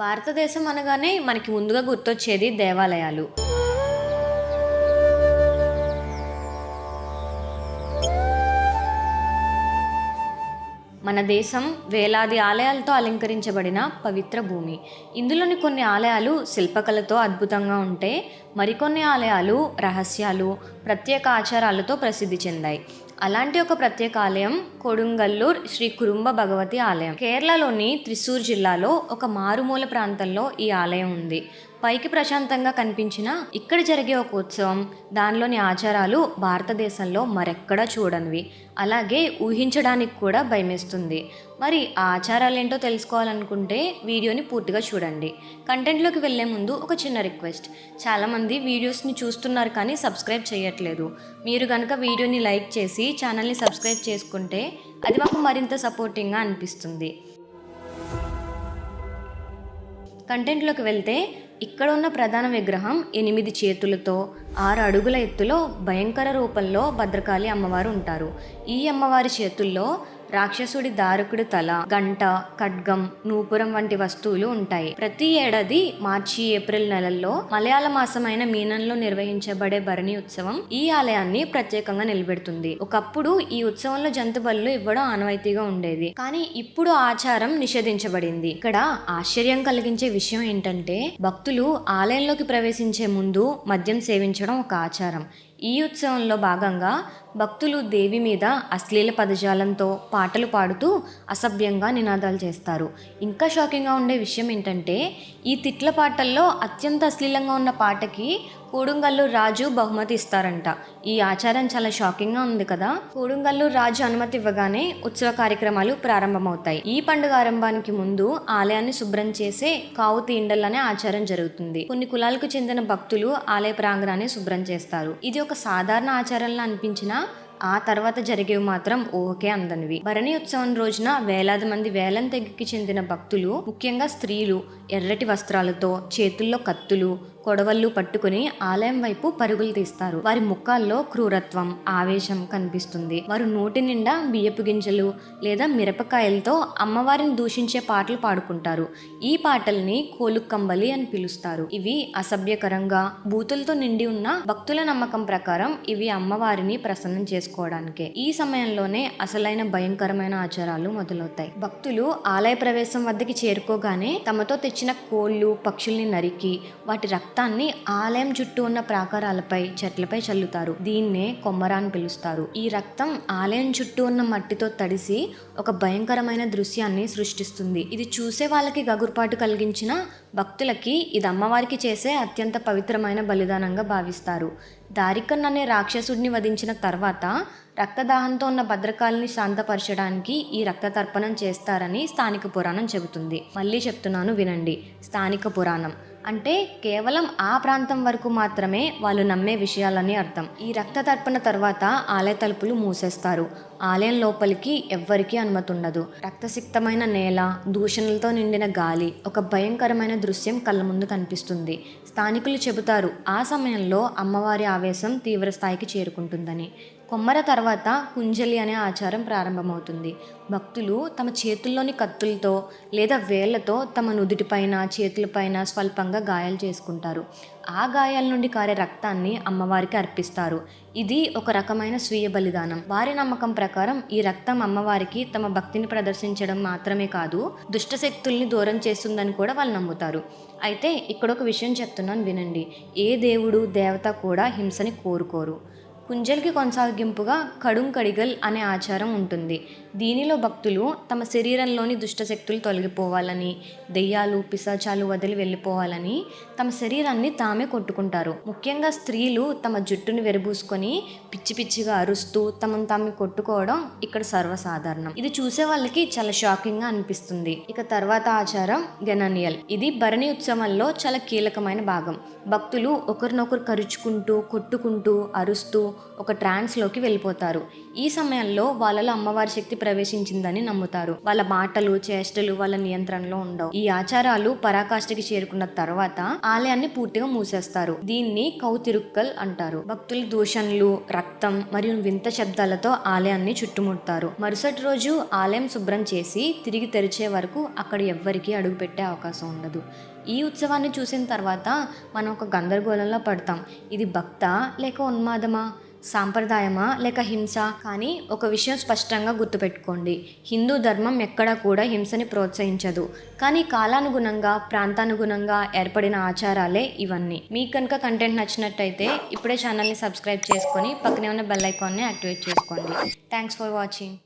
భారతదేశం అనగానే మనకి ముందుగా గుర్తొచ్చేది దేవాలయాలు. మన దేశం వేలాది ఆలయాలతో అలంకరించబడిన పవిత్ర భూమి. ఇందులోని కొన్ని ఆలయాలు శిల్పకళతో అద్భుతంగా ఉంటే మరికొన్ని ఆలయాలు రహస్యాలు ప్రత్యేక ఆచారాలతో ప్రసిద్ధి చెందాయి. అలాంటి ఒక ప్రత్యేక ఆలయం కొడుంగల్లూర్ శ్రీ కురుంబ భగవతి ఆలయం. కేరళలోని త్రిశూర్ జిల్లాలో ఒక మారుమూల ప్రాంతంలో ఈ ఆలయం ఉంది. పైకి ప్రశాంతంగా కనిపించిన ఇక్కడ జరిగే ఒక ఉత్సవం దానిలోని ఆచారాలు భారతదేశంలో మరెక్కడా చూడనివి. అలాగే ఊహించడానికి కూడా భయమేస్తుంది. మరి ఆ ఆచారాలు ఏంటో తెలుసుకోవాలనుకుంటే వీడియోని పూర్తిగా చూడండి. కంటెంట్లోకి వెళ్ళే ముందు ఒక చిన్న రిక్వెస్ట్. చాలామంది వీడియోస్ని చూస్తున్నారు కానీ సబ్స్క్రైబ్ చేయట్లేదు. మీరు కనుక వీడియోని లైక్ చేసి ఛానల్ని సబ్స్క్రైబ్ చేసుకుంటే అది మాకు మరింత సపోర్టింగ్గా అనిపిస్తుంది. కంటెంట్లోకి వెళ్తే ఇక్కడ ఉన్న ప్రధాన విగ్రహం ఎనిమిది చేతులతో ఆరు అడుగుల ఎత్తులో భయంకర రూపంలో భద్రకాళి అమ్మవారు ఉంటారు. ఈ అమ్మవారి చేతుల్లో రాక్షసుడి దారుకుడి తల గంట ఖడ్గం నూపురం వంటి వస్తువులు ఉంటాయి. ప్రతి ఏడాది మార్చి ఏప్రిల్ నెలల్లో మలయాళ మాసమైన మీనంలో నిర్వహించబడే భరణి ఉత్సవం ఈ ఆలయాన్ని ప్రత్యేకంగా నిలబెడుతుంది. ఒకప్పుడు ఈ ఉత్సవంలో జంతు బలులు ఇవ్వడం ఆనవాయితీగా ఉండేది. కానీ ఇప్పుడు ఆచారం నిషేధించబడింది. ఇక్కడ ఆశ్చర్యం కలిగించే విషయం ఏంటంటే భక్తులు ఆలయంలోకి ప్రవేశించే ముందు మద్యం సేవించడం ఒక ఆచారం. ఈ ఉత్సవంలో భాగంగా భక్తులు దేవి మీద అశ్లీల పదజాలంతో పాటలు పాడుతూ అసభ్యంగా నినాదాలు చేస్తారు. ఇంకా షాకింగ్గా ఉండే విషయం ఏంటంటే ఈ తిట్ల పాటల్లో అత్యంత అశ్లీలంగా ఉన్న పాటకి కూడుంగల్లు రాజు బహుమతి ఇస్తారంట. ఈ ఆచారం చాలా షాకింగ్గా ఉంది కదా? కూడుంగల్లు రాజు అనుమతి ఇవ్వగానే ఉత్సవ కార్యక్రమాలు ప్రారంభమవుతాయి. ఈ పండుగ ఆరంభానికి ముందు ఆలయాన్ని శుభ్రం చేసే కావు తీండలనే ఆచారం జరుగుతుంది. కొన్ని కులాలకు చెందిన భక్తులు ఆలయ ప్రాంగణాన్ని శుభ్రం చేస్తారు. ఇది ఒక సాధారణ ఆచారంలా అనిపించినా ఆ తర్వాత జరిగేవి మాత్రం ఓకే అందనివి. భరణి ఉత్సవం రోజున వేలాది మంది వేలం తెగకి చెందిన భక్తులు ముఖ్యంగా స్త్రీలు ఎర్రటి వస్త్రాలతో చేతుల్లో కత్తులు కొడవళ్ళు పట్టుకుని ఆలయం వైపు పరుగులు తీస్తారు. వారి ముఖాల్లో క్రూరత్వం ఆవేశం కనిపిస్తుంది. వారు నోటి నిండా బియ్యపు గింజలు లేదా మిరపకాయలతో అమ్మవారిని దూషించే పాటలు పాడుకుంటారు. ఈ పాటల్ని కోలుకంబలి అని పిలుస్తారు. ఇవి అసభ్యకరంగా బూతులతో నిండి ఉన్న భక్తుల నమ్మకం ప్రకారం ఇవి అమ్మవారిని ప్రసన్నం చేసుకోవడానికే. ఈ సమయంలోనే అసలైన భయంకరమైన ఆచారాలు మొదలవుతాయి. భక్తులు ఆలయ ప్రవేశం వద్దకి చేరుకోగానే తమతో తెచ్చిన కోళ్ళు పక్షుల్ని నరికి వాటి రక్త రక్తాన్ని ఆలయం చుట్టూ ఉన్న ప్రాకారాలపై చెట్లపై చల్లుతారు. దీన్నే కొమ్మర అని పిలుస్తారు. ఈ రక్తం ఆలయం చుట్టూ ఉన్న మట్టితో తడిసి ఒక భయంకరమైన దృశ్యాన్ని సృష్టిస్తుంది. ఇది చూసే వాళ్ళకి గగుర్పాటు కలిగించిన భక్తులకి ఇది అమ్మవారికి చేసే అత్యంత పవిత్రమైన బలిదానంగా భావిస్తారు. దారికన్ అనే రాక్షసుడిని వధించిన తర్వాత రక్తదాహంతో ఉన్న భద్రకాలని శాంతపరచడానికి ఈ రక్త తర్పణం చేస్తారని స్థానిక పురాణం చెబుతుంది. మళ్ళీ చెప్తున్నాను వినండి. స్థానిక పురాణం. అంటే కేవలం ఆ ప్రాంతం వరకు మాత్రమే వాళ్ళు నమ్మే విషయాలని అర్థం. ఈ రక్త తర్పణ తర్వాత ఆలయ తలుపులు మూసేస్తారు. ఆలయం లోపలికి ఎవ్వరికీ అనుమతి ఉండదు రక్తసిక్తమైన నేల దూషణలతో నిండిన గాలి ఒక భయంకరమైన దృశ్యం కళ్ళ ముందు కనిపిస్తుంది. స్థానికులు చెబుతారు ఆ సమయంలో అమ్మవారి ఆవేశం తీవ్ర స్థాయికి చేరుకుంటుందని. కొమ్మర తర్వాత కుంజలి అనే ఆచారం ప్రారంభమవుతుంది. భక్తులు తమ చేతుల్లోని కత్తులతో లేదా వేళ్ళతో తమ నుదుటిపైన చేతులపైన స్వల్పంగా గాయాలు చేసుకుంటారు. ఆ గాయాల నుండి కారే రక్తాన్ని అమ్మవారికి అర్పిస్తారు. ఇది ఒక రకమైన స్వీయ బలిదానం. వారి నమ్మకం ప్రకారం ఈ రక్తం అమ్మవారికి తమ భక్తిని ప్రదర్శించడం మాత్రమే కాదు దుష్ట శక్తుల్ని దూరం చేస్తుందని కూడా వాళ్ళు నమ్ముతారు. అయితే ఇక్కడ ఒక విషయం చెప్తున్నాను వినండి. ఏ దేవుడు దేవత కూడా హింసని కోరుకోరు. కుంజల్కి కొనసాగింపుగా కడుం కడిగల్ అనే ఆచారం ఉంటుంది. దీనిలో భక్తులు తమ శరీరంలోని దుష్టశక్తులు తొలగిపోవాలని దెయ్యాలు పిశాచాలు వదిలి వెళ్ళిపోవాలని తమ శరీరాన్ని తామే కొట్టుకుంటారు. ముఖ్యంగా స్త్రీలు తమ జుట్టును వెరబూసుకొని పిచ్చి పిచ్చిగా అరుస్తూ తమను తాము కొట్టుకోవడం ఇక్కడ సర్వసాధారణం. ఇది చూసే వాళ్ళకి చాలా షాకింగ్గా అనిపిస్తుంది. ఇక తర్వాత ఆచారం గెననియల్ ఇది భరణి ఉత్సవంలో చాలా కీలకమైన భాగం. భక్తులు ఒకరినొకరు కరుచుకుంటూ కొట్టుకుంటూ అరుస్తూ ఒక ట్రాన్స్లోకి వెళ్ళిపోతారు. ఈ సమయంలో వాళ్ళలో అమ్మవారి శక్తి ప్రవేశించిందని నమ్ముతారు. వాళ్ళ మాటలు చేష్టలు వాళ్ళ నియంత్రణలో ఉండవు. ఈ ఆచారాలు పరాకాష్ఠకి చేరుకున్న తర్వాత ఆలయాన్ని పూర్తిగా మూసేస్తారు. దీన్ని కౌతిరుక్కల్ అంటారు. భక్తుల దూషణలు రక్తం మరియు వింత శబ్దాలతో ఆలయాన్ని చుట్టుముడతారు. మరుసటి రోజు ఆలయం శుభ్రం చేసి తిరిగి తెరిచే వరకు అక్కడ ఎవ్వరికీ అడుగుపెట్టే అవకాశం ఉండదు. ఈ ఉత్సవాన్ని చూసిన తర్వాత మనం ఒక గందరగోళంలో పడతాం. ఇది భక్త లేక ఉన్మాదమా? సాంప్రదాయమా లేక హింస? కానీ ఒక విషయం స్పష్టంగా గుర్తుపెట్టుకోండి. హిందూ ధర్మం ఎక్కడా కూడా హింసని ప్రోత్సహించదు. కానీ కాలానుగుణంగా ప్రాంతానుగుణంగా ఏర్పడిన ఆచారాలే ఇవన్నీ. మీకు కనుక కంటెంట్ నచ్చినట్టయితే ఇప్పుడే ఛానల్ని సబ్స్క్రైబ్ చేసుకొని పక్కనే ఉన్న బెల్ ఐకాన్ని యాక్టివేట్ చేసుకోండి. Thanks for watching